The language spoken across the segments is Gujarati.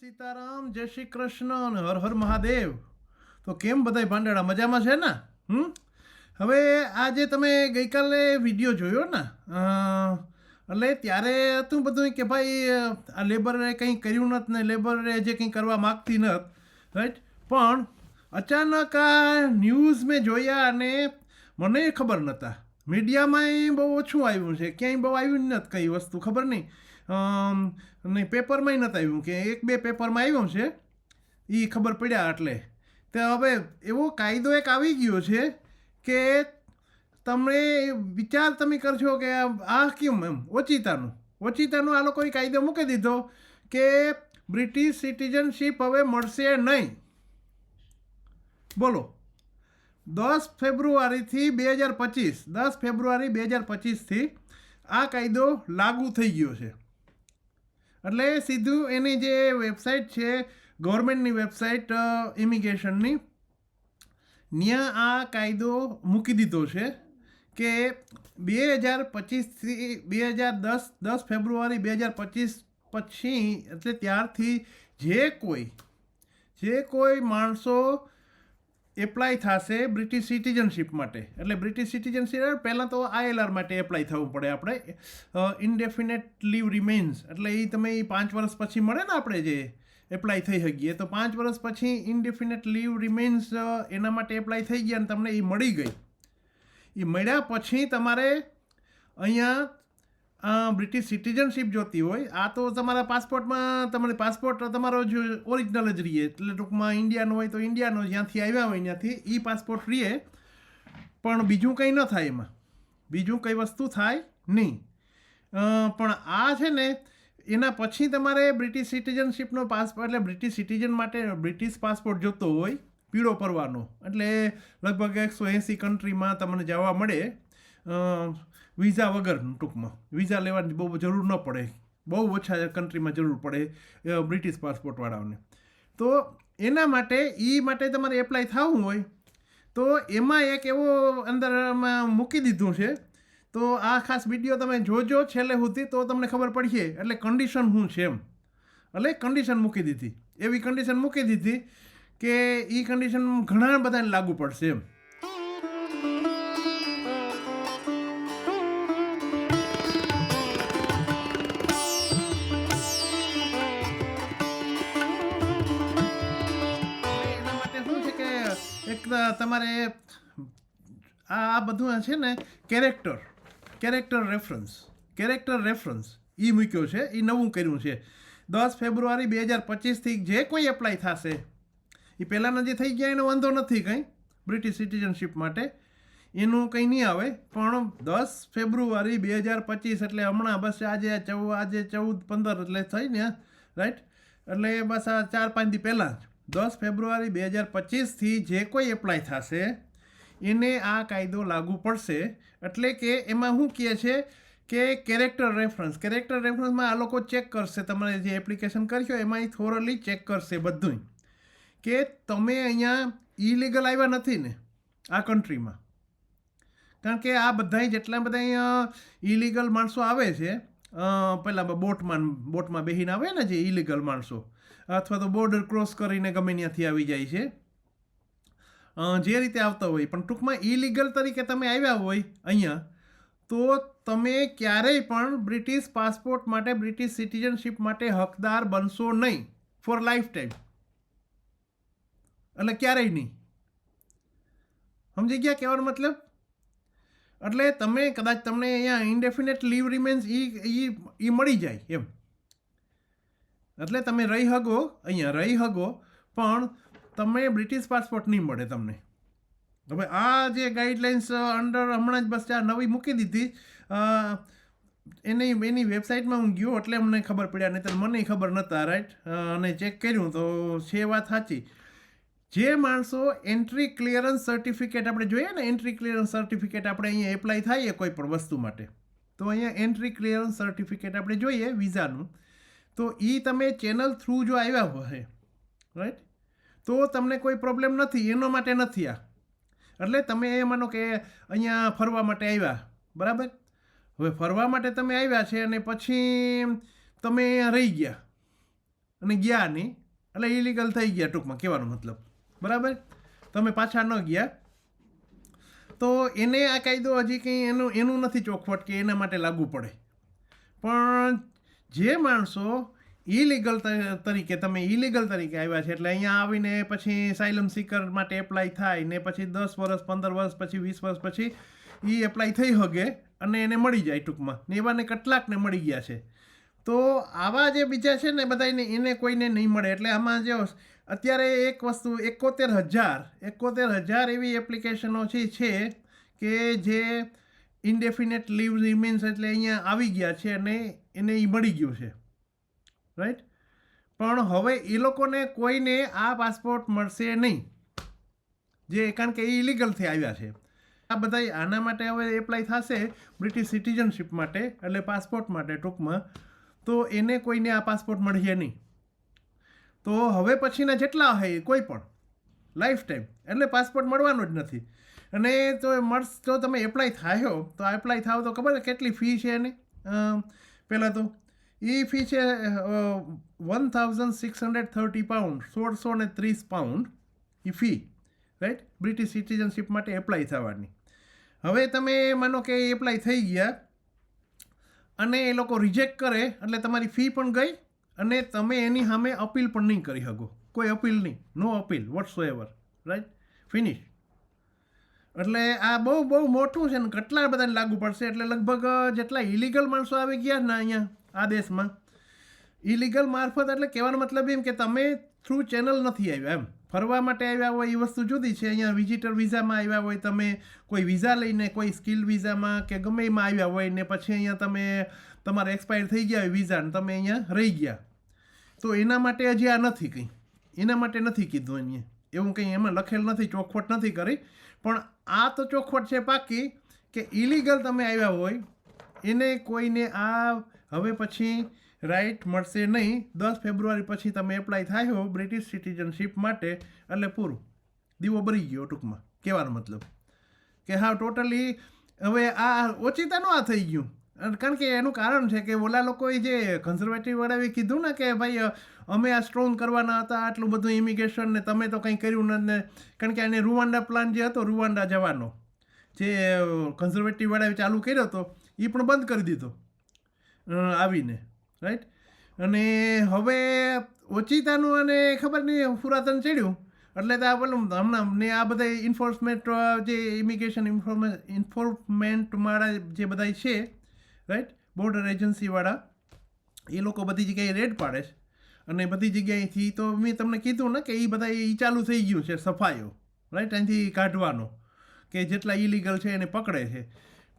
સીતારામ, જય શ્રી કૃષ્ણ અને હર હર મહાદેવ. તો કેમ બધાય ભાંડેડા? મજામાં છે ને? હમ? હવે આજે તમે ગઈકાલે વીડિયો જોયો ને? એટલે ત્યારે હતું બધું કે ભાઈ, આ લેબરે કંઈ કર્યું નથી ને લેબરે જે કંઈ કરવા માગતી નથી રાઈટ પણ અચાનક આ ન્યૂઝ મેં જોયા અને મને ખબર નહોતા મીડિયામાંય બહુ ઓછું આવ્યું છે. ક્યાંય બહુ આવ્યું જ નથી કઈ વસ્તુ, ખબર નહીં. નહીં, પેપરમાંય નથી આવ્યું કે એક બે પેપરમાં આવ્યું છે. એ ખબર પડ્યા એટલે. તો હવે એવો કાયદો એક આવી ગયો છે કે તમે વિચાર તમે કરશો કે આ કેમ એમ? ઓચિતાનું. ઓચિતાનું આ લોકોએ કાયદો મૂકી દીધો કે બ્રિટિશ સિટીઝનશીપ હવે મળશે નહીં. બોલો. દસ ફેબ્રુઆરીથી બે હજાર પચીસ, દસ ફેબ્રુઆરી બે હજાર પચીસથી આ કાયદો લાગુ થઈ ગયો છે. એટલે સીધું એની જે વેબસાઇટ છે ગવર્મેન્ટની વેબસાઇટ ઇમિગ્રેશનની ત્યાં આ કાયદો મૂકી દીધો છે કે બે હજાર પચીસથી, બે હજાર દસ દસ ફેબ્રુઆરી બે હજાર પચીસ પછી, એટલે ત્યારથી જે કોઈ જે કોઈ માણસો એપ્લાય થશે બ્રિટિશ સિટીઝનશીપ માટે. એટલે બ્રિટિશ સિટીઝનશીપ પહેલાં તો આઈએલઆર માટે એપ્લાય થવું પડે આપણે. ઇનડેફિનેટ લીવ રિમેન્સ એટલે એ તમે એ પાંચ વર્ષ પછી મળે ને આપણે જે એપ્લાય થઈ શકીએ, તો પાંચ વર્ષ પછી ઇનડેફિનેટ લીવ રિમેન્સ એના માટે એપ્લાય થઈ ગયા અને તમને એ મળી ગઈ. એ મળ્યા પછી તમારે અહીંયા બ્રિટિશ સિટીઝનશીપ જોતી હોય, આ તો તમારા પાસપોર્ટમાં તમારે પાસપોર્ટ તમારો જો ઓરિજિનલ જ રહીએ એટલે ટૂંકમાં ઇન્ડિયાનો હોય તો ઇન્ડિયાનો જ્યાંથી આવ્યા હોય ત્યાંથી એ પાસપોર્ટ રહીએ પણ બીજું કંઈ ન થાય એમાં. બીજું કંઈ વસ્તુ થાય નહીં. પણ આ છે ને, એના પછી તમારે બ્રિટિશ સિટીઝનશીપનો પાસપોર્ટ એટલે બ્રિટિશ સિટીઝન માટે બ્રિટિશ પાસપોર્ટ જોતો હોય, પીળો પરવાનો. એટલે લગભગ એકસો એંસી કન્ટ્રીમાં તમને જવા મળે. વિઝા વગર ટૂંકમાં. વિઝા લેવાની બહુ જરૂર ન પડે. બહુ ઓછા કન્ટ્રીમાં જરૂર પડે બ્રિટિશ પાસપોર્ટવાળાઓને તો એના માટે એ માટે તમારે એપ્લાય થવું હોય. તો એમાં એક એવો અંદરમાં મૂકી દીધું છે. તો આ ખાસ વીડિયો તમે જોજો છેલ્લે સુધી તો તમને ખબર પડશે. એટલે કન્ડિશન શું છે એમ. એટલે કન્ડિશન મૂકી દીધી. એવી કન્ડિશન મૂકી દીધી કે એ કન્ડિશન ઘણા બધાને લાગુ પડશે એમ. તમારે આ બધું છે ને character character reference character reference એ મૂક્યો છે એ નવું કર્યું છે. દસ ફેબ્રુઆરી બે હજાર પચીસથી જે કોઈ એપ્લાય થશે એ પહેલાંના જે થઈ ગયા એનો વાંધો નથી કંઈ બ્રિટિશ સિટીઝનશીપ માટે. એનું કંઈ નહીં આવે, પણ દસ ફેબ્રુઆરી બે હજાર પચીસ એટલે હમણાં બસ આજે ચૌદ આજે ચૌદ, પંદર એટલે થઈ ને રાઈટ એટલે બસ આ ચાર પાંચ દી પહેલાં જ. દસ ફેબ્રુઆરી બે હજાર પચીસથી જે કોઈ એપ્લાય થશે, એને આ કાયદો લાગુ પડશે. એટલે કે એમાં શું કહે છે કે કેરેક્ટર રેફરન્સ કેરેક્ટર રેફરન્સમાં આ લોકો ચેક કરશે. તમારે જે એપ્લિકેશન કરશો એમાં એ થોરલી ચેક કરશે બધું કે તમે અહીંયા ઇલીગલ આવ્યા નથી ને આ કન્ટ્રીમાં કારણ કે આ બધા જેટલા બધા અહીંયા ઇલીગલ માણસો આવે છે પહેલાં બોટમાં બોટમાં બેહીને આવે ને જે ઇલીગલ માણસો અથવા તો બોર્ડર ક્રોસ કરીને ગમે ત્યાંથી આવી જાય છે. જે રીતે આવતા હોય. પણ ટૂંકમાં ઇલીગલ તરીકે તમે આવ્યા હોય અહીંયા, તો તમે ક્યારેય પણ બ્રિટિશ પાસપોર્ટ માટે બ્રિટિશ સિટીઝનશીપ માટે હકદાર બનશો નહીં. ફોર લાઈફ ટાઈમ એટલે ક્યારેય નહીં. સમજી ગયા કહેવાનો મતલબ? એટલે તમે કદાચ તમને અહીંયા ઇન્ડેફિનેટ લીવ રિમેન્સ એ મળી જાય એમ. એટલે તમે રહી હગો, અહીંયા રહી હગો, પણ તમે બ્રિટિશ પાસપોર્ટ નહીં મળે તમને. હવે આ જે ગાઈડલાઇન્સ અંડર હમણાં જ બસ આ નવી મૂકી દીધી. એની એની વેબસાઇટમાં હું ગયો એટલે અમને ખબર પડ્યા નહીં તો મને ખબર નહોતા રાઈટ અને ચેક કર્યું તો છે વાત સાચી. જે માણસો એન્ટ્રી ક્લિયરન્સ સર્ટિફિકેટ આપણે જોઈએ ને એન્ટ્રી ક્લિયરન્સ સર્ટિફિકેટ આપણે અહીંયા એપ્લાય થાય કોઈ પણ વસ્તુ માટે. તો અહીંયા એન્ટ્રી ક્લિયરન્સ સર્ટિફિકેટ આપણે જોઈએ વિઝાનું તો એ તમે ચેનલ થ્રુ જો આવ્યા હોય રાઈટ તો તમને કોઈ પ્રોબ્લેમ નથી, એનો માટે નથી આ. એટલે તમે એ માનો કે અહીંયા ફરવા માટે આવ્યા બરાબર? હવે ફરવા માટે તમે આવ્યા છે અને પછી તમે રહી ગયા. અને ગયા નહીં, એટલે ઇલીગલ થઈ ગયા ટૂંકમાં, કહેવાનો મતલબ. બરાબર? તમે પાછા ન ગયા. તો એને આ કાયદો હજી કંઈ એનું એનું નથી ચોખવટ કે એના માટે લાગુ પડે. પણ જે માણસો ઇલીગલ તરીકે, તમે ઇલીગલ તરીકે આવ્યા છે, એટલે અહીંયા આવીને પછી સાયલમ સીકર માટે એપ્લાય થાય ને પછી દસ વર્ષ, પંદર વર્ષ, પછી વીસ વર્ષ, પછી એ એપ્લાય થઈ શકે અને એને મળી જાય ટૂંકમાં. ને એવાને કેટલાકને મળી ગયા છે. તો આવા જે બીજા છે ને બધા એને કોઈને નહીં મળે. એટલે આમાં જો અત્યારે એક વસ્તુ, એકોતેર હજાર એકોતેર હજાર એવી એપ્લિકેશનો છે કે જે ઇન્ડેફિનેટ લીવ રિમેન્સ એટલે અહીંયા આવી ગયા છે અને એને એ મળી ગયું છે. રાઈટ પણ હવે એ લોકોને કોઈને આ પાસપોર્ટ મળશે નહીં. જે કારણ કે એ ઇલીગલથી આવ્યા છે. આ બધા આના માટે હવે એપ્લાય થશે બ્રિટિશ સિટીઝનશીપ માટે, એટલે પાસપોર્ટ માટે ટૂંકમાં. તો એને કોઈને આ પાસપોર્ટ મળશે નહીં. તો હવે પછીના જેટલા હોય કોઈ પણ. લાઈફ ટાઈમ એટલે પાસપોર્ટ મળવાનો જ નથી. અને તો મળશ, જો તમે એપ્લાય થાયો તો એપ્લાય થાવ તો ખબર કેટલી ફી છે એની? પહેલાં તો એ ફી છે one thousand six hundred thirty pound સોળસો ને ત્રીસ પાઉન્ડ એ ફી રાઈટ બ્રિટિશ સિટીઝનશીપ માટે એપ્લાય થવાની. હવે તમે માનો કે એપ્લાય થઈ ગયા અને એ લોકો રિજેક્ટ કરે, એટલે તમારી ફી પણ ગઈ અને તમે એની સામે અપીલ પણ નહીં કરી શકો. કોઈ અપીલ નહીં. No appeal whatsoever right finish એટલે આ બહુ બહુ મોટું છે ને કેટલા બધાને લાગુ પડશે? એટલે લગભગ જેટલા ઇલીગલ માણસો આવી ગયા ને અહીંયા, આ દેશમાં. ઇલીગલ મારફત એટલે કહેવાનો મતલબ એમ કે તમે થ્રુ ચેનલ નથી આવ્યા એમ. ફરવા માટે આવ્યા હોય એ વસ્તુ જુદી છે. અહીંયા વિઝિટર વિઝામાં આવ્યા હોય તમે કોઈ વિઝા લઈને, કોઈ સ્કિલ વિઝામાં કે ગમે એમાં આવ્યા હોય ને પછી અહીંયા તમે, તમારે એક્સપાયર થઈ ગયા હોય વિઝા ને તમે અહીંયા રહી ગયા. તો એના માટે હજી આ નથી કંઈ. એના માટે નથી કીધું અહીંયા. એવું કંઈ એમાં લખેલ નથી, ચોખવટ નથી કરી. પણ આ તો ચોખવટ છે પાકી કે ઇલીગલ તમે આવ્યા હોય, એને કોઈને આ હવે પછી રાઈટ મળશે નહીં. દસ ફેબ્રુઆરી પછી તમે એપ્લાય થાય હો બ્રિટિશ સિટીઝનશીપ માટે, એટલે પૂરું. દીવો બરી ગયો ટૂંકમાં. કહેવાનો મતલબ કે હા ટોટલી હવે આ ઓચિતાનું આ થઈ ગયું. કારણ કે એનું કારણ છે કે ઓલા લોકોએ જે કન્ઝર્વેટિવ વાળાએ કીધું ને કે ભાઈ અમે આ સ્ટ્રોંગ કરવાના હતા, આટલું બધું ઇમિગ્રેશન ને તમે તો કંઈ કર્યું ન, ને કારણ કે એને રૂવાન્ડા પ્લાન જે હતો રૂવાન્ડા જવાનો, જે કન્ઝર્વેટિવ વાળાએ ચાલુ કર્યો હતો એ પણ બંધ કરી દીધો આવીને રાઈટ અને હવે ઓચિતાનું અને ખબર નહીં, પુરાતન ચડ્યું, એટલે તો આ પેલું હમણાં ને આ બધા ઇન્ફોર્સમેન્ટ જે ઇમિગ્રેશન ઇન્ફોર્મે ઇન્ફોર્મેન્ટવાળા જે બધા છે રાઈટ બોર્ડર એજન્સીવાળા એ લોકો બધી જગ્યાએ રેડ પાડે છે. અને બધી જગ્યાએથી તો મેં તમને કીધું ને કે એ બધા એ ચાલુ થઈ ગયું છે સફાઈઓ. રાઈટ અહીંથી કાઢવાનો કે જેટલા ઇલીગલ છે એને પકડે છે.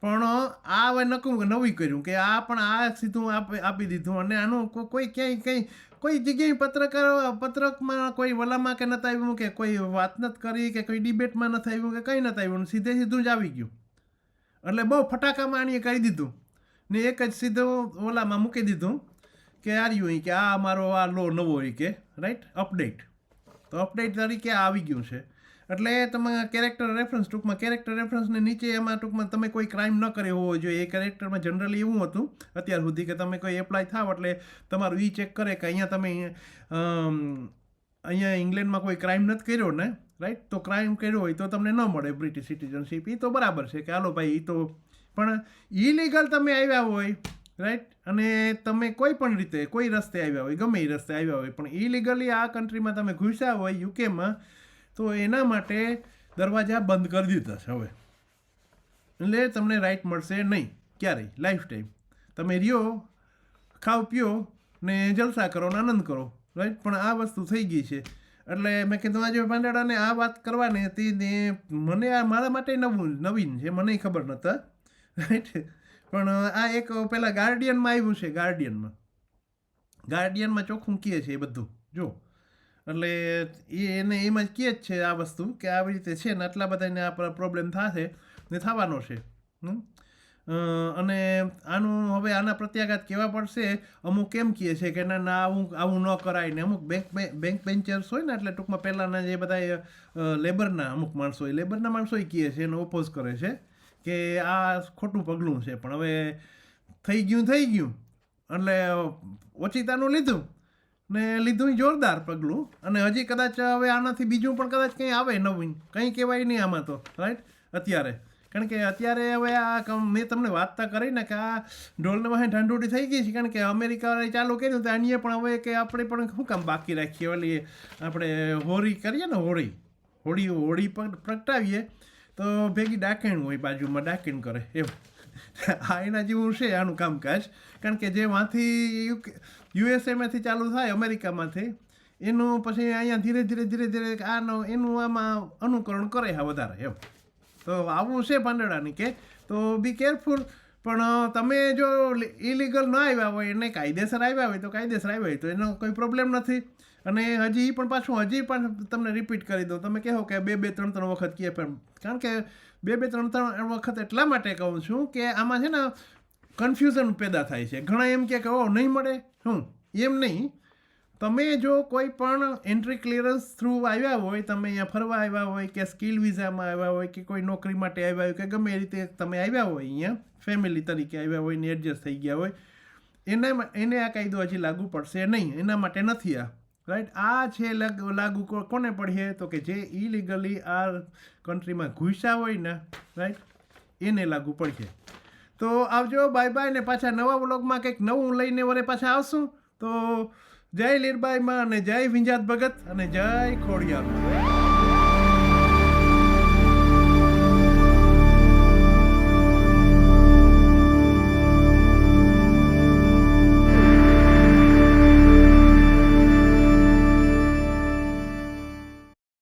પણ આ હવે નકું નવી કર્યું કે આ પણ આ સીધું આપી દીધું. અને આનું કોઈ ક્યાંય કંઈ કોઈ જગ્યાએ પત્રકાર, પત્રકમાં કોઈ વલામાં કે નથી આવ્યું કે કોઈ વાત નથી કરી કે કોઈ ડિબેટમાં નથી આવ્યું કે કંઈ નથી આવ્યું. સીધે સીધું જ આવી ગયું. એટલે બહુ ફટાકામાં આણીએ કરી દીધું. ને એક જ સીધું ઓલામાં મૂકી દીધું કે આર્યું કે આ મારો આ લો નવો કે રાઈટ અપડેટ તો અપડેટ તરીકે આવી ગયું છે. એટલે તમે કેરેક્ટર રેફરન્સ ટૂંકમાં કેરેક્ટર રેફરન્સને નીચે એમાં ટૂંકમાં તમે કોઈ ક્રાઇમ ન કર્યો હોવો જોઈએ. એ કેરેક્ટરમાં જનરલી એવું હતું, અત્યાર સુધી કે તમે કોઈ એપ્લાય થાવ એટલે તમારું એ ચેક કરે કે અહીંયા તમે અહીંયા ઇંગ્લેન્ડમાં કોઈ ક્રાઇમ નથી કર્યો ને રાઈટ તો ક્રાઇમ કર્યો હોય તો તમને ન મળે બ્રિટિશ સિટીઝનશીપ એ તો બરાબર છે કે હાલો ભાઈ એ તો પણ ઇલીગલ તમે આવ્યા હોય રાઈટ અને તમે કોઈ પણ રીતે, કોઈ રસ્તે આવ્યા હોય, ગમે એ રસ્તે આવ્યા હોય, પણ ઇલીગલી આ કન્ટ્રીમાં તમે ઘૂસ્યા હોય, યુકેમાં, તો એના માટે દરવાજા બંધ કરી દીધા છે હવે. એટલે તમને રાઈટ મળશે નહીં, ક્યારેય લાઈફ ટાઈમ તમે રહ્યો ખાઓ પીઓ ને જલસા કરો ને આનંદ કરો રાઈટ પણ આ વસ્તુ થઈ ગઈ છે. એટલે મેં કીધું, આજે પાંદડાને આ વાત કરવાની હતી ને મને આ મારા માટે નવું, નવીન છે, મને ખબર નહોતા. રાઈટ પણ આ એક પેલા ગાર્ડિયનમાં આવ્યું છે, ગાર્ડિયનમાં. ગાર્ડિયનમાં ચોખ્ખું કહે છે એ બધું, જો. એટલે એ એને એમાં જ કહે જ છે આ વસ્તુ કે આવી રીતે છે ને આટલા બધાને આ પ્રોબ્લેમ થશે ને થવાનો છે. અને આનું હવે આના પ્રત્યાઘાત કેવા પડશે? અમુક કેમ કહે છે કે ના ના, આવું આવું ન કરાય ને અમુક બેંક બેંક બેન્ચર્સ હોય ને એટલે ટૂંકમાં પહેલાંના જે બધા લેબરના અમુક માણસો હોય લેબરના માણસો કહે છે એનો ઓપોઝ કરે છે કે આ ખોટું પગલું છે. પણ હવે થઈ ગયું થઈ ગયું. એટલે ઓચિતાનું લીધું ને લીધું જોરદાર પગલું. અને હજી કદાચ હવે આનાથી બીજું પણ કદાચ કંઈ આવે નવીન. કંઈ કહેવાય નહીં આમાં તો રાઈટ અત્યારે. કારણ કે અત્યારે હવે આ મેં તમને વાતતા કરી ને કે આ ઢોલને વાહે ઢંઢોળી થઈ ગઈ છે, કારણ કે અમેરિકાએ ચાલુ કર્યું તો અન્ય પણ હવે કે આપણે પણ શું કામ બાકી રાખીએ? ઓલી આપણે હોળી કરીએ ને હોળી હોળી હોળી પણ પ્રગટાવીએ, તો ભેગી ડાકણ હોય બાજુમાં, ડાકણ કરે, એમ. આ એના જેવું છે આનું કામકાજ, કારણ કે જે વાંથી યુએસએમાંથી ચાલુ થાય, અમેરિકામાંથી, એનું પછી અહીંયા ધીરે ધીરે ધીરે ધીરે આનો એનું આમાં અનુકરણ કરે હા વધારે, એમ. તો આવું છે પાંદડાની કે? તો બી કેરફુલ પણ તમે જો ઇલીગલ ન આવ્યા હોય, એને કાયદેસર આવ્યા હોય, તો કાયદેસર આવ્યા હોય, તો એનો કોઈ પ્રોબ્લેમ નથી. અને હજી પણ પાછું, હજી પણ તમને રિપીટ કરી દઉં. તમે કહો કે બે બે, ત્રણ ત્રણ વખત કહે પણ. કારણ કે બે બે, ત્રણ ત્રણ વખત એટલા માટે કહું છું કે આમાં છે ને કન્ફ્યુઝન પેદા થાય છે. ઘણા એમ કહે કે ઓ નહીં મળે. શું? એમ નહીં. તમે જો કોઈ પણ એન્ટ્રી ક્લિયરન્સ થ્રુ આવ્યા હોય, તમે અહીંયા ફરવા આવ્યા હોય કે સ્કિલ વિઝામાં આવ્યા હોય કે કોઈ નોકરી માટે આવ્યા હોય કે ગમે એ રીતે તમે આવ્યા હોય અહીંયા ફેમિલી તરીકે આવ્યા હોય ને એડજસ્ટ થઈ ગયા હોય, એને એને આ કાયદો હજી લાગુ પડશે નહીં, એના માટે નથી આ. રાઈટ આ છે લાગુ કોને પડીએ તો કે જે ઇલીગલી આ કન્ટ્રીમાં ઘૂસ્યા હોય ને રાઈટ એને લાગુ પડશે. તો આવજો બાય બાય ને પાછા નવા વ્લોગમાં કંઈક નવું લઈને વરે પાછા આવશું. તો જય લીરબાઈ માં અને જય વિંજાત ભગત અને જય ખોડિયાર.